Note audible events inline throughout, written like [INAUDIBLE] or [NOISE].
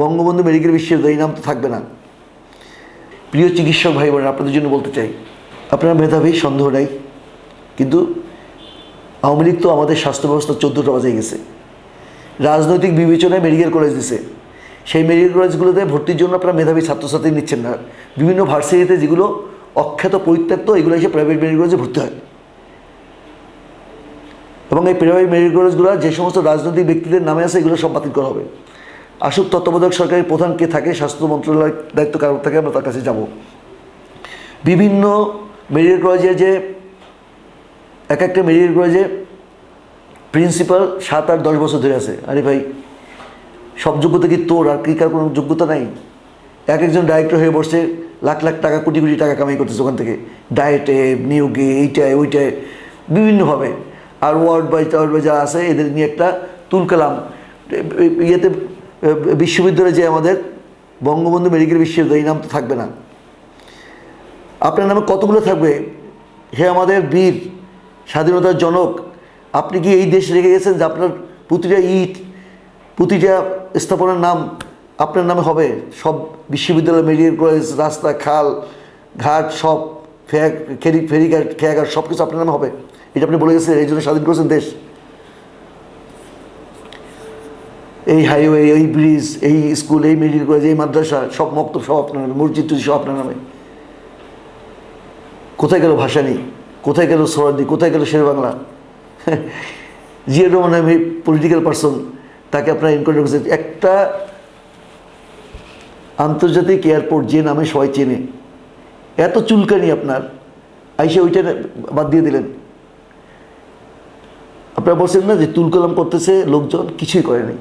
Bangabandhu medical বিশ্ববিদ্যালয় এই নাম তো থাকবে না। প্রিয় চিকিৎসক ভাই বোনেরা, আপনাদের জন্য বলতে চাই, আপনারা মেধাবী, সন্দেহ নাই, কিন্তু আওয়ামী লীগ তো আমাদের স্বাস্থ্য ব্যবস্থা চোদ্দোটা বাজে গেছে। রাজনৈতিক বিবেচনায় মেডিকেল কলেজ দিছে। সেই মেডিকেল কলেজগুলোতে ভর্তির জন্য আপনারা মেধাবী ছাত্রছাত্রী নিচ্ছেন না। বিভিন্ন ভার্সিটিতে যেগুলো অখ্যাত পরিত্যক্ত, এগুলো এসে প্রাইভেট মেডিকেল কলেজে ভর্তি হয়। এবং এই প্রাইভেট মেডিকেল কলেজগুলো যে সমস্ত রাজনৈতিক ব্যক্তিদের নামে আছে, এগুলো সব বাতিল করা হবে। আসুক তত্ত্বাবধায়ক সরকারের প্রধান কে থাকে, স্বাস্থ্য মন্ত্রণালয়ের দায়িত্ব কারণ থাকে, আমরা তার কাছে যাব। বিভিন্ন মেডিকেল কলেজে যে, এক একটা মেডিকেল কলেজে প্রিন্সিপাল সাত আট দশ বছর ধরে আছে। আরে ভাই, সব যোগ্যতা কি তোর? আর কি কার কোনো যোগ্যতা নাই? এক একজন ডাইরেক্টর হয়ে বসছে লাখ লাখ টাকা, কোটি কোটি টাকা কামাই করতেছে ওখান থেকে। ডায়েটে নিয়োগে এইটায় ওইটায় বিভিন্নভাবে। আর ওয়ার্ড বাই টাওয়ার্ড বাই যা আছে, এদের নিয়ে একটা তুলকালাম। ইয়েতে বিশ্ববিদ্যালয়ে যে আমাদের বঙ্গবন্ধু মেডিকেল বিশ্ববিদ্যালয়, এই নাম তো থাকবে না। আপনার নামে কতগুলো থাকবে? হে আমাদের বীর, স্বাধীনতার জনক, আপনি কি এই দেশ রেখে গেছেন যে আপনার প্রতিটা ইট, প্রতিটা স্থাপনার নাম আপনার নামে হবে? সব বিশ্ববিদ্যালয়, মেডিকেল কলেজ, রাস্তা, খাল, ঘাট, সব ফেরি, ফেরিঘাট, খেয়াঘাট সব কিছু আপনার নামে হবে। এটা আপনি বলে গেছেন, এই জন্য স্বাধীন করেছেন দেশ। এই হাইওয়ে এই ব্রিজ এই স্কুল এই মেডিকেল কলেজ এই মাদ্রাসা, সব মক্তব, সব আপনার নামে, মসজিদ টসজিদ সব আপনার নামে। কোথায় গেল ভাষা নেই কোথায় গেল সরাদি কোথায় গেল শের বাংলা? [LAUGHS] জিয়া রহমান আমি পলিটিক্যাল পার্সন তাকে আপনার এনকাউন্টার করছেন। একটা আন্তর্জাতিক এয়ারপোর্ট যে নামে সবাই চেনে। এত চুলকানি আপনার। আইসে ওইটা বাদ দিয়ে দিলেন। আপনারা বলছেন না যে তুলকালাম করতেছে লোকজন, কিছুই করে নাই।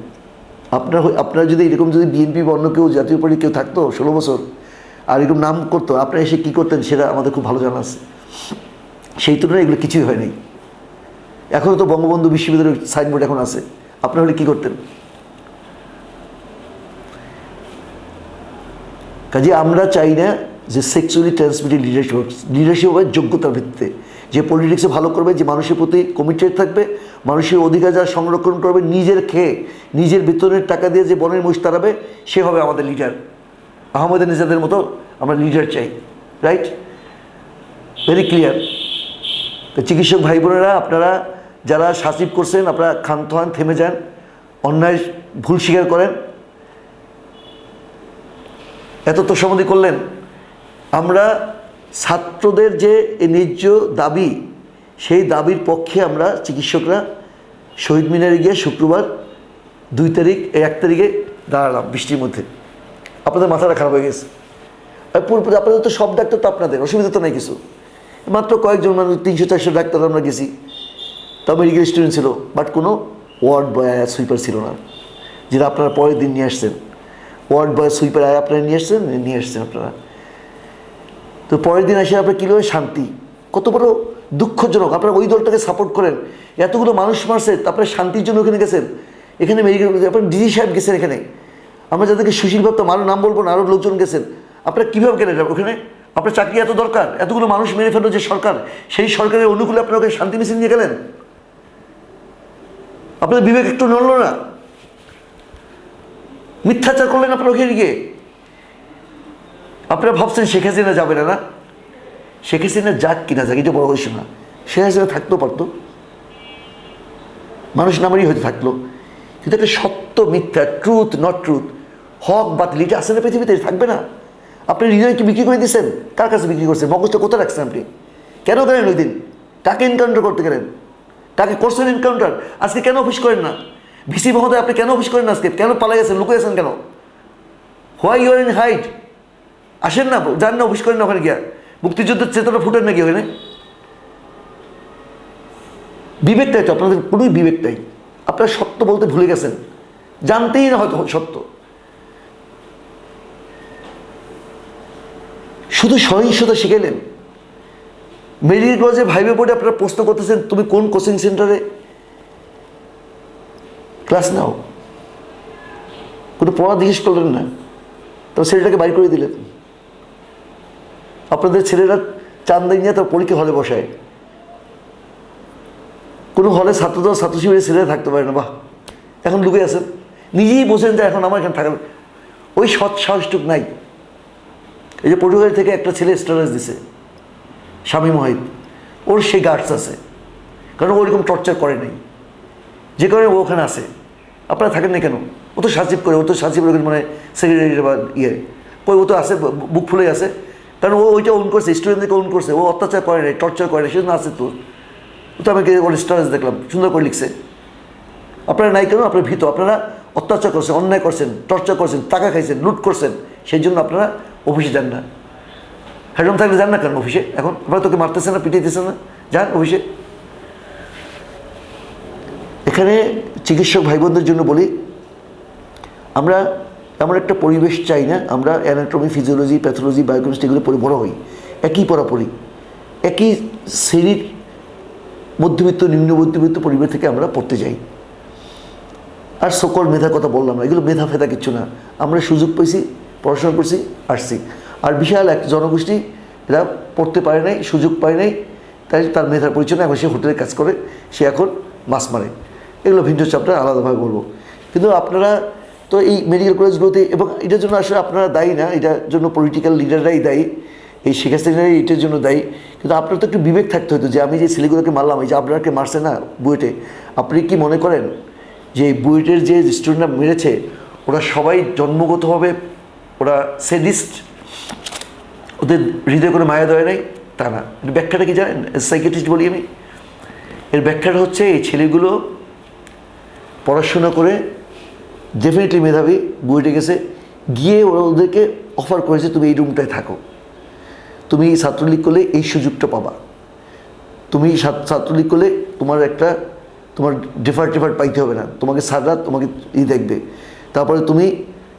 আপনার হয়ে- আপনার যদি এরকম যদি বিএনপি বা অন্য কেউ জাতীয় পার্টি কেউ থাকতো ষোলো বছর, আর এরকম নাম করতো, আপনারা এসে কী করতেন সেটা আমাদের খুব ভালো জানা আছে। সেই তুলনায় এগুলো কিছুই হয়নি এখনও তো বঙ্গবন্ধু বিশ্ববিদ্যালয়ের সাইনবোর্ড এখন আছে। আপনারা হলে কী করতেন? কাজে আমরা চাই না যে সেক্সুয়ালি ট্রান্সমিটেড লিডারশিপ লিডারশিপ হবে যোগ্যতার ভিত্তিতে। যে পলিটিক্সে ভালো করবে, যে মানুষের প্রতি কমিটেড থাকবে, মানুষের অধিকার যারা সংরক্ষণ করবে, নিজের খেয়ে, নিজের বেতনের টাকা দিয়ে যে বনের মুষ তাড়াবে, সে হবে আমাদের লিডার আহমদ নিজাদের মতো আমরা লিডার চাই রাইট ভেরি ক্লিয়ার তো চিকিৎসক ভাই বোনেরা আপনারা যারা শাসিব করছেন, আপনারা ক্ষান্ত হন, থেমে যান, অন্যায় ভুল স্বীকার করেন। এত তোষামদি করলেন। আমরা ছাত্রদের যে ন্যায্য দাবি, সেই দাবির পক্ষে আমরা চিকিৎসকরা শহীদ মিনারে গিয়ে শুক্রবার দুই তারিখ এক তারিখে দাঁড়ালাম বৃষ্টির মধ্যে। আপনাদের মাথাটা খারাপ হয়ে গেছে। পুরোপুরি আপনাদের তো সব ডাক্তার তো আপনাদের, অসুবিধা তো নাই কিছু। মাত্র কয়েকজন মানুষ, তিনশো চারশো ডাক্তার আমরা গেছি। তা মেডিকেল স্টুডেন্ট ছিল বাট কোনো ওয়ার্ড বয় আয়া সুইপার ছিল না। যেটা আপনারা পরের দিন নিয়ে আসছেন। ওয়ার্ড বয় সুইপার আয়া আপনারা নিয়ে আসছেন নিয়ে আসছেন আপনারা। তো পরের দিন এসে আপনার কী হবে শান্তি। কত বড় দুঃখজনক। আপনারা ওই দলটাকে সাপোর্ট করেন। এতগুলো মানুষ মারছে আপনারা শান্তির জন্য ওখানে গেছেন। এখানে মেডিকেল আপনার ডিজি সাহেব গেছেন এখানে। আমরা যাদেরকে সুশীল ভাবতাম আরও নাম বলব না আরও লোকজন গেছেন। আপনারা কীভাবে গেলেন ওখানে? আপনার চাকরি এত দরকার, এতগুলো মানুষ মেরে ফেলল যে সরকার, সেই সরকারের অনুকূলে আপনারা ওখানে শান্তি মিছিল নিয়ে গেলেন? আপনাদের বিবেক একটু নড়ল না? মিথ্যাচার করলেন আপনারা ওখানে গিয়ে? আপনারা ভাবছেন শেখ হাসিনা যাবে না না? শেখ হাসিনা যাক কিনা যাক এটা বড় না। শেখ হাসিনা থাকতেও পারতো। মানুষ নামেরই হয়তো থাকল। কিন্তু একটা সত্য, মিথ্যা ট্রুথ নট ট্রুথ হক, বাতিল, এটা আসে না পৃথিবীতে থাকবে না। আপনি হৃদয়কে বিক্রি করে দিয়েছেন, কার কাছে বিক্রি করছেন? মগজটা কোথায় রাখছেন আপনি? কেন গেলেন ওই দিন? কাকে এনকাউন্টার করতে গেলেন? কাকে করছেন এনকাউন্টার আজকে কেন অফিস করেন না? ভিসি মহোদয়, আপনি কেন অফিস করেন না আজকে? কেন পালা গেছেন লুকে গেছেন কেন? হোয়াই ইউর ইন হাইট আসেন না, যান না, অফিস করেন না ওখানে গিয়া। মুক্তিযুদ্ধের চেতনা ফুটেন নাকি ওখানে? বিবেকটাই তো, আপনাদের কোনোই বিবেক নাই। আপনারা সত্য বলতে ভুলে গেছেন। জানতেই না হয়তো সত্য। শুধু সহিংসতা শিখাইলেন। মেডিকেল কলেজে ভাইবে বোর্ডে আপনারা প্রশ্ন করতেছেন, তুমি কোন কোচিং সেন্টারে ক্লাস নাও? কোনো পড়া জিজ্ঞেস করলেন না। তো ছেলেটাকে বাইর করে দিলেন। আপনাদের ছেলেরা চান্দাই নিয়ে তার পরীক্ষা হলে বসায়। কোনো হলে ছাত্রদল ছাত্র শিবিরের ছেলেরা থাকতে পারে না, বাহ। এখন লুকে আছেন। নিজেই বোঝেন যে এখন আমার এখানে থাকার ওই সৎ সাহসটুক নাই। এই যে পটুয়াখালী থেকে একটা ছেলে স্টারাস দিছে, স্বামী মহিত। ওর সেই গার্ডস আছে। কারণ ওরকম টর্চার করে নাই। যে কারণে ও ওখানে আসে আপনারা থাকেন না কেন? ও তো সাচিব করে, ও তো সাচিব মানে সেক্রেটারি বা ইয়ে। কই, ও তো আছে বুক ফুলেই আছে। কারণ ও ওইটা ওন করছে স্টুডেন্টদেরকে ওন করছে, ও অত্যাচার করে নাই টর্চার করে নাই সেজন্য আছে তো। তো আমাকে ওর স্টারাস দেখলাম, সুন্দর করে লিখছে। আপনারা নাই কেন? আপনারা ভীত। আপনারা অত্যাচার করছেন, অন্যায় করছেন টর্চার করছেন, টাকা খাইছেন, লুট করছেন, সেই জন্য আপনারা অফিসে যান না। হেডরুম থাকলে যান না কেন অফিসে এখন আপনারা তোকে মারতেছে না পিটাইতেছেন না? যান অফিসে এখানে চিকিৎসক ভাই বোনদের জন্য বলি, আমরা এমন একটা পরিবেশ চাই না, আমরা অ্যানাটমি ফিজিওলজি প্যাথোলজি বায়োকেমিস্ট্রি এগুলো পড়ে বড় হই। একই পড়াপড়ি, একই শ্রেণির মধ্যবিত্ত, নিম্ন মধ্যবিত্ত পরিবার থেকে আমরা পড়তে যাই। আর সকল মেধা কথা বললাম না, এগুলো মেধা ফেদা কিচ্ছু না। আমরা সুযোগ পেয়েছি, পড়াশোনা করছি, আসছি। আর বিশাল এক জনগোষ্ঠী, এরা পড়তে পারে নাই, সুযোগ পায় নাই, তাই তার মেধার পরিচয় এখন সে হোটেলে কাজ করে, সে এখন মাছ মারে। এগুলো ভিন্ন চাপটা আলাদাভাবে বলব। কিন্তু আপনারা তো এই মেডিকেল কলেজগুলোতে এবং এটার জন্য আসলে আপনারা দায়ী না, এটার জন্য পলিটিক্যাল লিডাররাই দায়ী, এই শেখ হাসিনারাই এটার জন্য দায়ী। কিন্তু আপনার তো একটু বিবেক থাকতে হতো যে আমি যে ছেলেগুলোকে মারলাম, এই যে আপনাকে মারছে না বুয়েটে, আপনি কি মনে করেন যে এই বুয়েটের যে স্টুডেন্টরা মেরেছে, ওরা সবাই জন্মগতভাবে ওরা সেডিস্ট ওদের হৃদয় করে মায়া দেয় নাই? তা না। এর ব্যাখ্যাটা কি জানেন? সাইকেট্রিস্ট বলি আমি। এর ব্যাখ্যাটা হচ্ছে এই ছেলেগুলো পড়াশোনা করে ডেফিনেটলি মেধাবী বুয়েটে গেছে। গিয়ে ওরা ওদেরকে অফার করেছে, তুমি এই রুমটায় থাকো। তুমি ছাত্রলীগ করলে এই সুযোগটা পাবা। তুমি ছাত্রলীগ করলে তোমার একটা, তোমার ডেফার টেফার পাইতে হবে না। তোমাকে স্যাররা তোমাকে ই দেখবে। তারপরে তুমি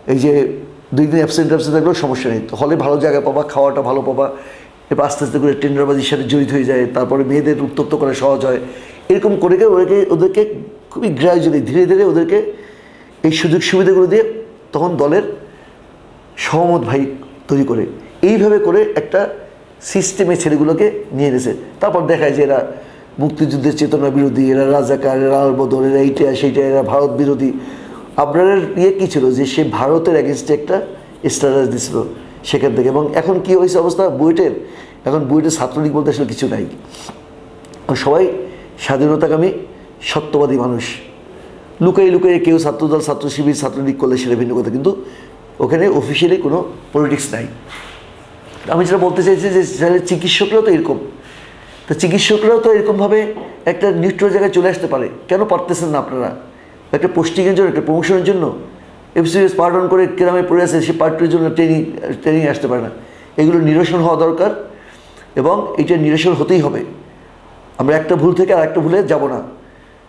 এই যে দুই দিন অ্যাবসেন্ট অ্যাবসেন্ট থাকলেও সমস্যা নেই। হলে ভালো জায়গা পাবা, খাওয়াটা ভালো পাবা। এবার আস্তে আস্তে করে টেন্ডারবাজির সাথে জড়িত হয়ে যায়। তারপরে মেয়েদের উত্তপ্ত করা সহজ হয়। এরকম করে করে ওদেরকে ওদেরকে খুবই গ্রাজুয়ালি ধীরে ধীরে ওদেরকে এই সুযোগ সুবিধাগুলো দিয়ে তখন দলের সহমত ভাই তৈরি করে। এইভাবে করে একটা সিস্টেমে ছেলেগুলোকে নিয়ে এনেছে। তারপর দেখায় যে এরা মুক্তিযুদ্ধের চেতনা বিরোধী, এরা রাজাকার, এরা আলবদল এরা এইটা, সেইটা, এরা ভারত বিরোধী। আপনার ইয়ে কী ছিল যে সে ভারতের অ্যাগেনস্টে একটা স্ট্যাটাস দিছিল সেখান থেকে। এবং এখন কি হয়েছে অবস্থা? বুয়েটের। এখন বুয়েটের ছাত্রলীগ বলতে আসলে কিছু নাই। সবাই স্বাধীনতাকামী সত্যবাদী মানুষ। লুকাই লুকাই কেউ ছাত্রদল ছাত্র শিবির ছাত্রলীগ করলে সেটা ভিন্ন কথা। কিন্তু ওখানে অফিসিয়ালি কোনো পলিটিক্স নাই। আমি যেটা বলতে চাইছি যে চিকিৎসকরাও তো এরকম। তো চিকিৎসকরাও তো এরকমভাবে একটা নিউট্রাল জায়গায় চলে আসতে পারে। কেন পারতেছেন না আপনারা? একটা পোস্টিংয়ের জন্য, একটা প্রমোশনের জন্য? এফসিএস পার্টন করে গ্রামে পড়ে আছে, সে পার্টির জন্য ট্রেনিং ট্রেনিং আসতে পারে না। এগুলো নিরসন হওয়া দরকার এবং এটা নিরসন হতেই হবে। আমরা একটা ভুল থেকে আর একটা ভুলে যাব না।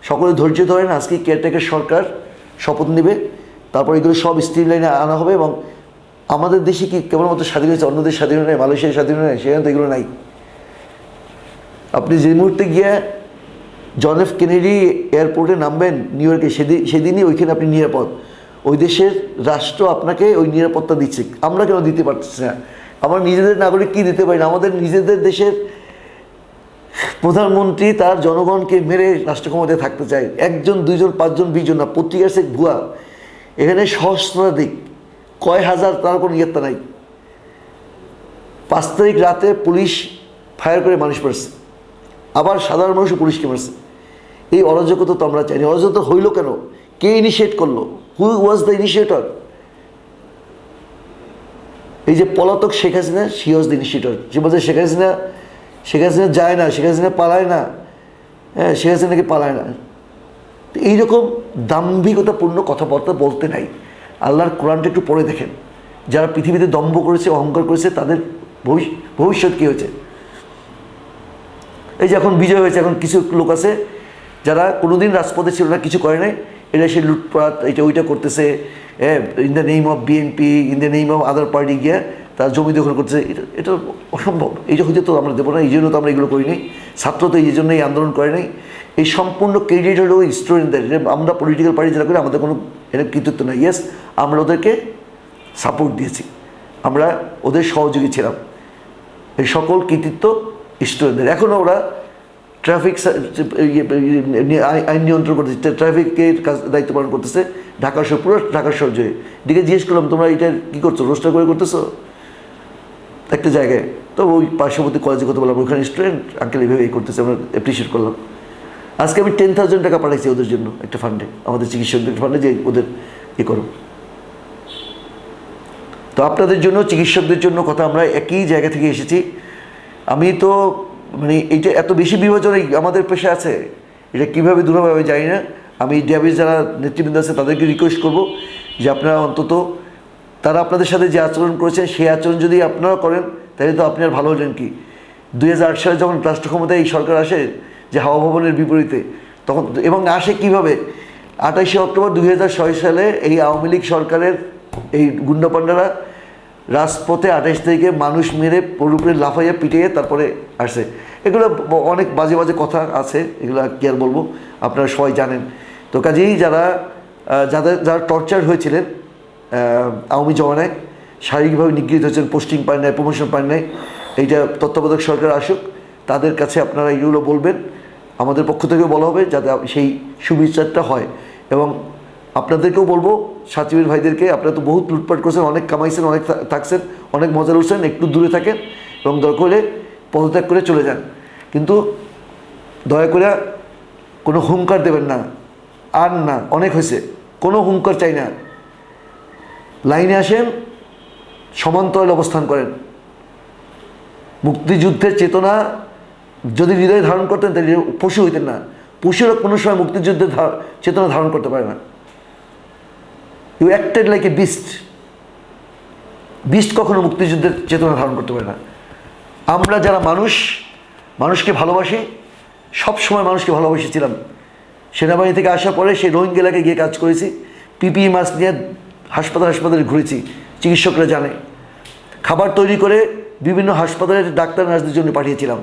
সকলে ধৈর্য ধরেন, আজকে কেয়ারটেকার সরকার শপথ নেবে, তারপর এগুলো সব স্ট্রিম লাইনে আনা হবে এবং আমাদের দেশে কি কেবলমাত্র স্বাধীন হয়েছে অন্য দেশ স্বাধীন নেই মালয়েশিয়ার স্বাধীন নেই, সেখানে তো এগুলো নাই। আপনি যে মুহূর্তে গিয়ে জন এফ কেনেডি এয়ারপোর্টে নামবেন নিউ ইয়র্কে সেদিন সেদিনই ওইখানে আপনি নিরাপদ। ওই দেশের রাষ্ট্র আপনাকে ওই নিরাপত্তা দিচ্ছে। আমরা কেন দিতে পারতেছি না? আমরা নিজেদের নাগরিক কি দিতে পারি? না আমাদের নিজেদের দেশের প্রধানমন্ত্রী তার জনগণকে মেরে রাষ্ট্র ক্ষমতায় থাকতে চায়। একজন, দুইজন, পাঁচজন, বিশজন না পত্রিকার সে ভুয়া। এখানে সহস্রাধিক, কয় হাজার তার কোনো ইয়ত্তা নাই। পাঁচ তারিখ রাতে পুলিশ ফায়ার করে মানুষ মারছে। আবার সাধারণ মানুষও পুলিশকে মারছে। এই অরাজকতা তো আমরা চাইনি অরাজকতা হইল কেন? কে ইনিশিয়েট করল? হু ওয়াজ দ্য ইনিশিয়েটর এই যে পলাতক Sheikh Hasina she was the initiator যে বলছে, শেখ হাসিনা শেখ হাসিনা যায় না শেখ হাসিনা পালায় না। হ্যাঁ শেখ হাসিনাকে পালায় না। এইরকম দাম্ভিকতাপূর্ণ কথাবার্তা বলতে নাই। আল্লাহর কোরআনটা একটু পড়ে দেখেন। যারা পৃথিবীতে দম্ভ করেছে, অহংকার করেছে, তাদের ভবিষ্য- ভবিষ্যৎ কী হয়েছে? এই যে এখন বিজয় হয়েছে, এখন কিছু লোক আছে যারা কোনোদিন রাজপথে ছিল না, কিছু করে নাই। এটা সে লুটপাট, এটা ওইটা করতেছে। In the name of BNP in the name of other party গিয়ে তার জমি দখল করতেছে, এটা এটা অসম্ভব। এইটা হইতে তো আমরা দেবো না, এই জন্য তো আমরা এগুলো করিনি ছাত্র তো এই জন্য এই আন্দোলন করে নাই। এই সম্পূর্ণ ক্রেডিট হলো স্টুডেন্টদের আমরা পলিটিক্যাল পার্টি যারা করি, আমাদের কোনো এটা কৃতিত্ব নাই। ইয়েস আমরা ওদেরকে সাপোর্ট দিয়েছি। আমরা ওদের সহযোগী ছিলাম। এই সকল কৃতিত্ব স্টুডেন্টদের এখনও ওরা ট্রাফিক আইন নিয়ন্ত্রণ করতেছে। ট্রাফিকের কাজ, দায়িত্ব পালন করতেছে। ঢাকা শহর, পুরো ঢাকা শহর জুড়ে। দিকে জিজ্ঞেস করলাম, তোমরা এটা কী করছ? রোস্টার করে করতেছো? একটা জায়গায়। তো ওই পার্শ্ববর্তী কলেজে কথা বললাম, ওইখানে স্টুডেন্ট আঙ্কেল এইভাবে এই করতেছে, আমরা অ্যাপ্রিসিয়েট করলাম। আজকে আমি টেন থাউজেন্ড টাকা পাঠাইছি ওদের জন্য একটা ফান্ডে আমাদের চিকিৎসকদের ফান্ডে যে ওদের এ করো। তো আপনাদের জন্য, চিকিৎসকদের জন্য কথা আমরা একই জায়গা থেকে এসেছি। আমি তো মানে এইটা এত বেশি বিভাজন আমাদের পেশা আছে, এটা কীভাবে দূর হবে আমি জানি না। আমি ডিয়াবেটিস যারা নেতৃবৃন্দ আছে, তাদেরকে রিকোয়েস্ট করব যে আপনারা অন্তত তারা আপনাদের সাথে যে আচরণ করেছেন সেই আচরণ যদি আপনারা করেন, তাহলে তো আপনি আর ভালো হলেন কি? দুই হাজার আট সালে যখন রাষ্ট্র ক্ষমতায় এই সরকার আসে, যে হাওয়া ভবনের বিপরীতে, তখন এবং আসে কীভাবে? আঠাশে অক্টোবর দু হাজার ছয় সালে এই আওয়ামী লীগ সরকারের এই গুন্ডাপান্ডারা রাজপথে আঠাশ তারিখে মানুষ মেরে পুরোপুরি লাফাইয়া পিটিয়ে তারপরে আসে। এগুলো অনেক বাজে বাজে কথা আছে, এগুলো কি আর বলব? আপনারা সবাই জানেন। তো কাজেই যারা যাদের, যারা টর্চার হয়েছিলেন আওয়ামী জমানায় শারীরিকভাবে নিগৃহীত হয়েছেন পোস্টিং পায় নাই, প্রমোশন পায় নাই। এইটা তত্ত্বাবধায়ক সরকার আসুক, তাদের কাছে আপনারা এগুলো বলবেন। আমাদের পক্ষ থেকেও বলা হবে যাতে সেই সুবিচারটা হয়। এবং আপনাদেরকেও বলব সাচিবের ভাইদেরকে, আপনারা তো বহুত লুটপাট করছেন, অনেক কামাইছেন, অনেক থাকছেন, অনেক মজা উঠছেন একটু দূরে থাকেন এবং দরকার হলে পদত্যাগ করে চলে যান। কিন্তু দয়া করে কোনো হুঙ্কার দেবেন না। আর না, অনেক হয়েছে। কোনো হুঙ্কার চাই না। লাইনে আসেন, সমান্তরাল অবস্থান করেন। মুক্তিযুদ্ধের চেতনা যদি হৃদয়ে ধারণ করতেন, তাহলে পশু হইতেন না। পশুরা কোনো সময় মুক্তিযুদ্ধের চেতনা ধারণ করতে পারে না। You acted like a beast beast কখনো মুক্তিযুদ্ধের চেতনা ধারণ করতে পারে না। আমরা যারা মানুষ, মানুষকে ভালোবাসি, সব সময় মানুষকে ভালোবেসেছিলাম। সেনাবাহিনী থেকে আসার পরে সেই রোহিঙ্গা এলাকায় গিয়ে কাজ করেছি। পিপিই মাস্ক নিয়ে হাসপাতাল হাসপাতালে ঘুরেছি, চিকিৎসকরা জানে। খাবার তৈরি করে বিভিন্ন হাসপাতালের ডাক্তার নার্সদের জন্য পাঠিয়েছিলাম।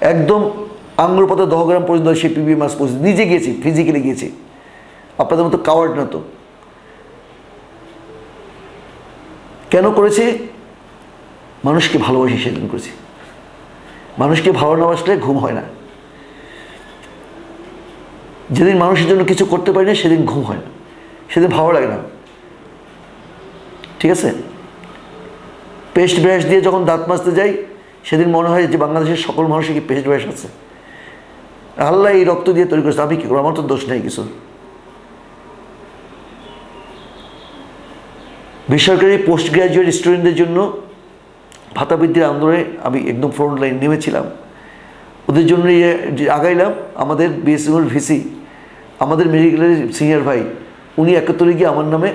একদম আঙ্গুরপথে দহগ্রাম পর্যন্ত সেই পিপি মাস পৌঁছে নিজে গিয়েছি ফিজিক্যালি গিয়েছি। আপনাদের মতো কাওয়ার্ড না তো। কেন করেছি? মানুষকে ভালোবাসি সেদিন করেছি। মানুষকে ভালো না বাসলে ঘুম হয় না। যেদিন মানুষের জন্য কিছু করতে পারি না, সেদিন ঘুম হয় না। সেদিন ভালো লাগে না। ঠিক আছে? পেস্ট ব্রাশ দিয়ে যখন দাঁত মাজতে যাই, সেদিন মনে হয় যে বাংলাদেশের সকল মানুষের কি পেস্ট ব্রাশ আছে? আল্লাহ এই রক্ত দিয়ে তৈরি করেছে, আমি কি করব? আমার তো দোষ নেই কিছু। বেসরকারি পোস্ট গ্রাজুয়েট স্টুডেন্টদের জন্য ভাতা বৃদ্ধির আন্দোলনে আমি একদম ফ্রন্ট লাইন নেমেছিলাম। ওদের জন্য ইয়ে আগাইলাম, আমাদের বিএসএমএল ভিসি আমাদের মেডিকেলের সিনিয়র ভাই, উনি একাত্তরে গিয়ে আমার নামে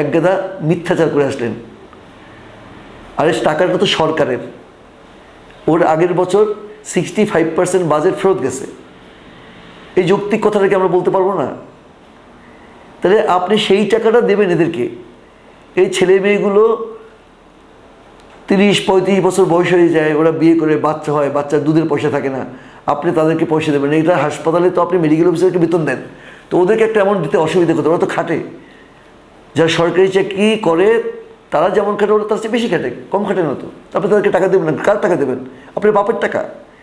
এক গাদা মিথ্যাচার করে আসলেন। আর এই টাকাটা তো সরকারের। ওর আগের বছর সিক্সটি ফাইভ পার্সেন্ট বাজেট ফেরত গেছে। এই যৌক্তিক কথাটাকে আমরা বলতে পারব না। তাহলে আপনি সেই টাকাটা দেবেন এদেরকে। এই ছেলে মেয়েগুলো তিরিশ পঁয়ত্রিশ বছর বয়স হয়ে যায়, ওরা বিয়ে করে, বাচ্চা হয়, বাচ্চার দুধের পয়সা থাকে না। আপনি তাদেরকে পয়সা দেবেন এটা হাসপাতালে তো আপনি মেডিকেল অফিসারকে বেতন দেন। তো ওদেরকে একটা অ্যামাউন্ট দিতে অসুবিধা করতে ওরা তো খাটে। যারা সরকারি চাকরি করে, তারা যেমন খাটে, ওরা তার চেয়ে বেশি খাটে, কম খাটে না তো। আপনি তাদেরকে টাকা দেবেন না, কার টাকা দেবেন? আপনার বাপের টাকা,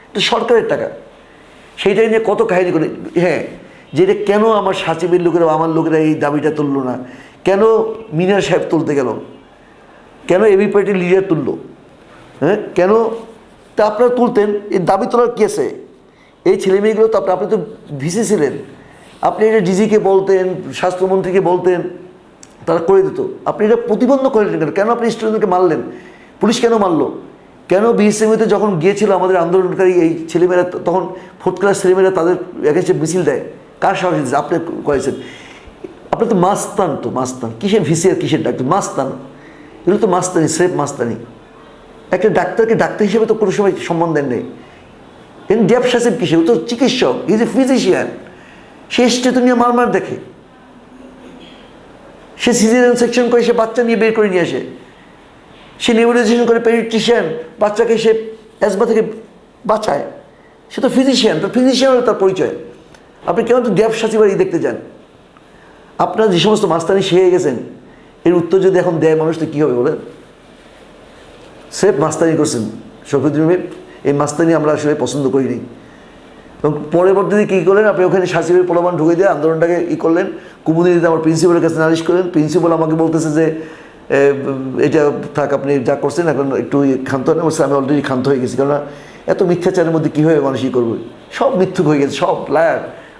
এটা সরকারের টাকা। সেইটাই নিয়ে কত কাহিনী করে হ্যাঁ যে এটা কেন আমার সাচিবের লোকেরা আমার লোকেরা এই দাবিটা তুললো না? কেন মিনার সাহেব তুলতে গেল? কেন এবি পার্টির লিডার তুললো? হ্যাঁ কেন? তা আপনারা তুলতেন এই দাবি তোলার কী আছে? এই ছেলে মেয়েগুলো তো আপনি তো ভিসি ছিলেন। আপনি এটা ডিজিকে বলতেন, স্বাস্থ্যমন্ত্রীকে বলতেন, তারা করে দিত। আপনি এটা প্রতিবন্ধ করলেন কেন? কেন আপনি স্টুডেন্টকে মারলেন? পুলিশ কেন মারলো? কেন বিএসএমইতে যখন গিয়েছিল আমাদের আন্দোলনকারী এই ছেলেমেয়েরা তখন ফোর্থ ক্লাস ছেলেমেয়েরা তাদের এগেন্সে মিছিল দেয়। কার সাহস দিয়েছে আপনি করেছেন। আপনি তো মাস্তান তো, মাস্তান। কিসের ভিসি আর কিসের ডাক্তার? মাস্তান। এগুলো তো মাস্তানি সেফ মাস্তানি। একটা ডাক্তারকে ডাক্তার হিসেবে তো কোনো সময় সম্মান দেন নেই। এন ব্যবসা সেব কিসে? ও তো চিকিৎসক ইজ এ ফিজিশিয়ান সে স্টেতো নিয়ে মারমার দেখে। সে সিজারিয়ান সেকশন করে সে বাচ্চা নিয়ে বের করে নিয়ে আসে। সে নিউরোলাইজেশন করে পেডিট্রিশিয়ান বাচ্চাকে সে অ্যাজমা থেকে বাঁচায়। সে তো ফিজিশিয়ান তো ফিজিশিয়ান তার পরিচয়। আপনি কেন তো ড্যাব সাথী বাড়ি দেখতে যান। আপনারা যে সমস্ত মাস্তানি শিখে গেছেন। এর উত্তর যদি এখন দেয় মানুষ, তো কী হবে বলেন? সেফ মাস্তানি করছেন শফিদুল এই মাস্তানি আমরা আসলে পছন্দ করিনি। এবং পরবর্তীতে কী করলেন? আপনি ওখানে শাসিবের প্রলোভন ঢুকে দিয়ে আন্দোলনটাকে ই করলেন। কুমুদিনীতে আমার প্রিন্সিপালের কাছে নালিশ করলেন। প্রিন্সিপাল আমাকে বলতেছে যে এটা থাক, আপনি যা করছেন এখন একটু ক্ষান্ত হন। বলছে, আমি অলরেডি ক্ষান্ত হয়ে গেছি। কেননা এত মিথ্যাচারের মধ্যে কীভাবে মানুষ ই করবে? সব মিথ্যুক হয়ে গেছে, সব লায়ার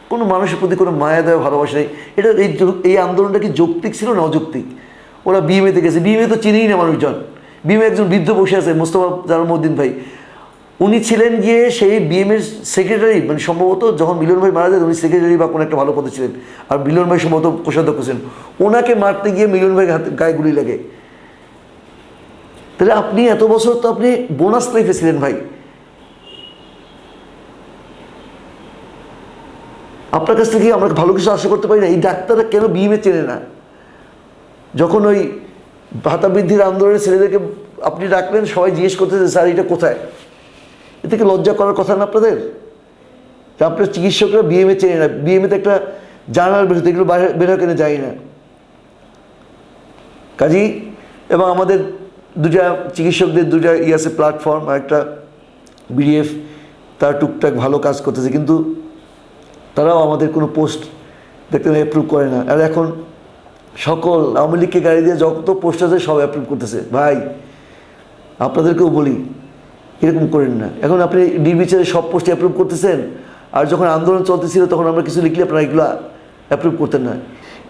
কোনো মানুষের প্রতি কোনো মায়া দেওয়া ভালোবাসা নেই। এটা এই এই আন্দোলনটা কি যৌক্তিক ছিল না অযৌক্তিক? ওরা বিএমএতে গেছে। বিএমএ তো চিনেই না মানুষজন। বিএমএ একজন বৃদ্ধ বসে আছে, মোস্তফা জালালউদ্দিন ভাই। উনি ছিলেন গিয়ে সেই বিএমের সেক্রেটারি মানে সম্ভবত যখন মিলন ভাই মারা যায়, উনি সেক্রেটারি বা কোনো একটা ভালো পদে ছিলেন। আর মিলন ভাই সম্ভবত কোষাধ্যক্ষ ছিলেন। ওনাকে মারতে গিয়ে মিলন ভাই হাতে গায়ে গুলি লাগে। তাহলে আপনি এত বছর তো আপনি বোনাস লাইফে ছিলেন ভাই। আপনার কাছ থেকে আমরা ভালো কিছু আশা করতে পারি না। এই ডাক্তাররা কেন বিএমএ চেনে না? যখন ওই ভাতা বৃদ্ধির আন্দোলনের ছেলেদেরকে আপনি ডাকলেন, সবাই জিজ্ঞেস করতেছে, স্যার, এটা কোথায়? এ থেকে লজ্জা করার কথা না আপনাদের? আপনার চিকিৎসকরা বিএমএ চেনে না। বিএমএতে একটা জার্নাল বেরোতে এগুলো বের হয় কেন যাই না? কাজী, এবং আমাদের দুটা চিকিৎসকদের দুটা ই আছে প্ল্যাটফর্ম আর একটা বিডিএফ তার টুকটাক ভালো কাজ করতেছে, কিন্তু তারাও আমাদের কোনো পোস্ট দেখতে অ্যাপ্রুভ করে না। আর এখন সকল আওয়ামী লীগকে গাড়ি দিয়ে যত পোস্ট আছে সব অ্যাপ্রুভ করতেছে। ভাই, আপনাদেরকেও বলি এরকম করেন না। এখন আপনি নির্বিচারে সব পোস্ট অ্যাপ্রুভ করতেছেন, আর যখন আন্দোলন চলতেছিল তখন আমরা কিছু লিখলে আপনারা এগুলো অ্যাপ্রুভ করতেন না।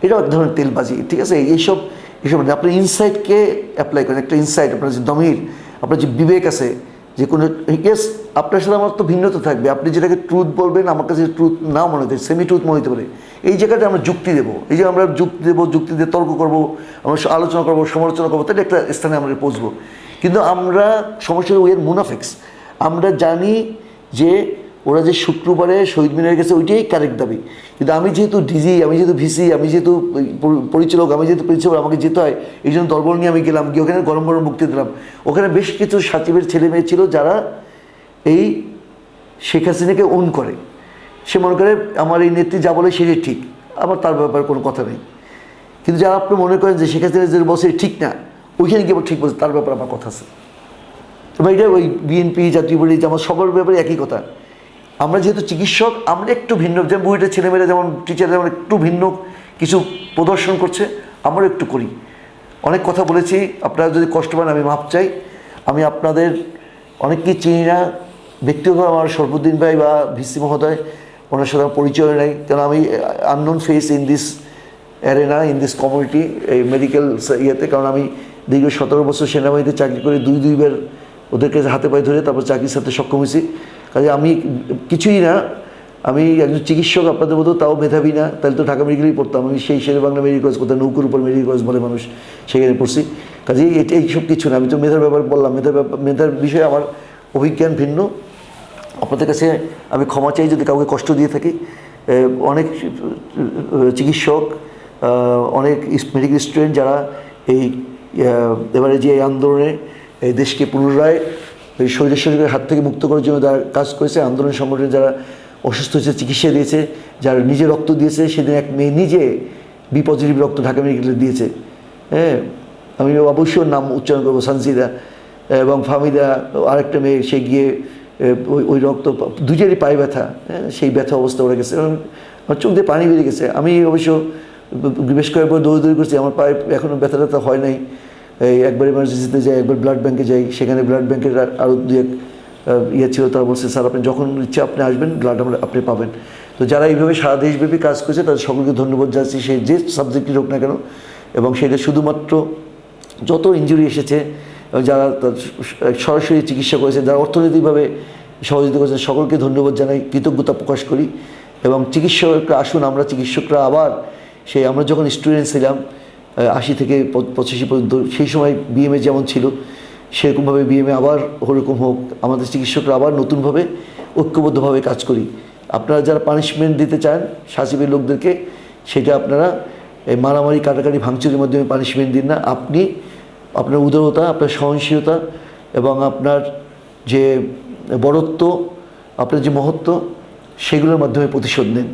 এটাও এক ধরনের তেলবাজি, ঠিক আছে? এইসব এইসব না। আপনার ইনসাইটকে অ্যাপ্লাই করেন? একটা ইনসাইট আপনার যে দমির, আপনার যে বিবেক আছে, যে কোনো ইয়েস আপনার সাথে আমার তো ভিন্নতা থাকবে। আপনি যেটাকে ট্রুথ বলবেন, আমার কাছে ট্রুথ নাও মনে হতে সেমি ট্রুথ মনে হতে পারে। এই জায়গাটা আমরা যুক্তি দেবো। এই যে আমরা যুক্তি দেবো, যুক্তি দিয়ে তর্ক করব, আমরা আলোচনা করব, সমালোচনা করব, তাহলে একটা স্থানে আমরা পৌঁছবো। কিন্তু আমরা, সমস্যা ওয়ের মুনাফিক্স আমরা জানি যে ওরা যে শুক্রবারে শহীদ মিনারে গেছে, ওইটাই কারেক্ট দাবি। কিন্তু আমি যেহেতু ডিজি আমি যেহেতু ভিসি আমি যেহেতু পরিচালক, আমি যেহেতু প্রিন্সিপাল আমাকে যেতে হয়, এই জন্য দলবল নিয়ে আমি গেলাম, গিয়ে ওখানে গরম গরম মুক্তি দিলাম। ওখানে বেশ কিছু সাচিবের ছেলে মেয়ে ছিল যারা এই শেখ হাসিনাকে ওন করে। সে মনে করে, আমার এই নেত্রী যা বলে সেটাই ঠিক। আবার তার ব্যাপারে কোনো কথা নেই। কিন্তু যারা আপনি মনে করেন যে শেখ হাসিনা যে বসে ঠিক না ওইখানে গিয়ে ঠিক বলছে, তার ব্যাপারে আমার কথা আছে। এবার এটা ওই বিএনপি জাতীয় পার্টি যেমন সবার ব্যাপারে একই কথা। আমরা যেহেতু চিকিৎসক, আমরা একটু ভিন্ন, যেমন বইটা ছেলেমেয়েরা যেমন টিচার যেমন একটু ভিন্ন কিছু প্রদর্শন করছে আমরা একটু করি। অনেক কথা বলেছি, আপনারা যদি কষ্ট পান, আমি মাপ চাই। আমি আপনাদের অনেককেই চিনি না ব্যক্তিগত আমার সরফুদ্দিন ভাই বা ভিসি মহোদয়, ওনার সাথে আমার পরিচয় নেই। কারণ আমি unknown face in this arena in this community এই মেডিকেল ইয়েতে, কারণ আমি দীর্ঘ সতেরো বছর সেনাবাহিনীতে চাকরি করে দুই, দুইবার ওদেরকে হাতে পায়ে ধরে তারপর চাকরির সাথে সক্ষম হয়েছি। কাজে আমি কিছুই না, আমি একজন চিকিৎসক আপনাদের মতো, তাও মেধাবী না, তাহলে তো ঢাকা মেডিকেলেই পড়তাম। আমি সেই শেরে বাংলা মেডিকেল কলেজ করতাম, নৌকুর উপর মেডিকেল কলেজ বলে মানুষ সেখানে পড়ছি। কাজে এটা এইসব কিছু না, আমি তো মেধার ব্যাপার বললাম, মেধার মেধার বিষয়ে আমার অভিজ্ঞান ভিন্ন। আপনাদের কাছে আমি ক্ষমা চাই যদি কাউকে কষ্ট দিয়ে থাকি। অনেক চিকিৎসক অনেক মেডিকেল স্টুডেন্ট যারা এই এবারে যে এই আন্দোলনে এই দেশকে পুনরায় এই শরীরের শরীরের হাত থেকে মুক্ত করার জন্য যারা কাজ করেছে আন্দোলন সংগঠনে যারা অসুস্থ হয়েছে, চিকিৎসা দিয়েছে, যারা নিজে রক্ত দিয়েছে, সেদিন এক মেয়ে নিজে বি পজিটিভ রক্ত ঢাকা মেডিকেলে দিয়েছে। হ্যাঁ আমি অবশ্যই নাম উচ্চারণ করব, সানসিদা। এবং ফামিদা আরেকটা মেয়ে, সে গিয়ে ওই ওই রক্ত দুজেরই পায়ে ব্যথা। হ্যাঁ সেই ব্যথা অবস্থা ওরা গেছে। আমার চোখ দিয়ে পানি বেরিয়ে গেছে। আমি অবশ্য বেশ কয়েকবার দৌড়দৌড়ি করছি, আমার পায়ে এখনও ব্যথা ট্যাথা হয় নাই। এই একবার ইমার্জেন্সিতে যাই, একবার ব্লাড ব্যাঙ্কে যাই, সেখানে ব্লাড ব্যাঙ্কের আরও দু এক ইয়ে ছিল, তারা বলছে, স্যার, আপনি যখন ইচ্ছে আপনি আসবেন ব্লাড আমরা, আপনি পাবেন। তো যারা এইভাবে সারা দেশব্যাপী কাজ করছে, তাদের সকলকে ধন্যবাদ জানাচ্ছি। সে যে সাবজেক্টই হোক না কেন, এবং সেটা শুধুমাত্র যত ইঞ্জুরি এসেছে যারা সরাসরি চিকিৎসা করেছে, যারা অর্থনৈতিকভাবে সহযোগিতা করেছেন, সকলকে ধন্যবাদ জানাই, কৃতজ্ঞতা প্রকাশ করি। এবং চিকিৎসকরা আসুন, আমরা চিকিৎসকরা আবার সেই আমরা যখন স্টুডেন্ট ছিলাম আশি থেকে পঁচাশি পর্যন্ত, সেই সময় বিএমএ যেমন ছিল, সেরকমভাবে বিএমএ আবার ওরকম হোক, আমাদের চিকিৎসকরা আবার নতুনভাবে ঐক্যবদ্ধভাবে কাজ করি। আপনারা যারা পানিশমেন্ট দিতে চান সাচিবের লোকদেরকে, সেটা আপনারা এই মারামারি, কাটাকাটি, ভাঙচুরের মাধ্যমে পানিশমেন্ট দিন না। আপনি আপনার উদারতা, আপনার সহনশীলতা এবং আপনার যে বড়ত্ব, আপনার যে মহত্ব, সেগুলোর মাধ্যমে প্রতিশোধ নেন।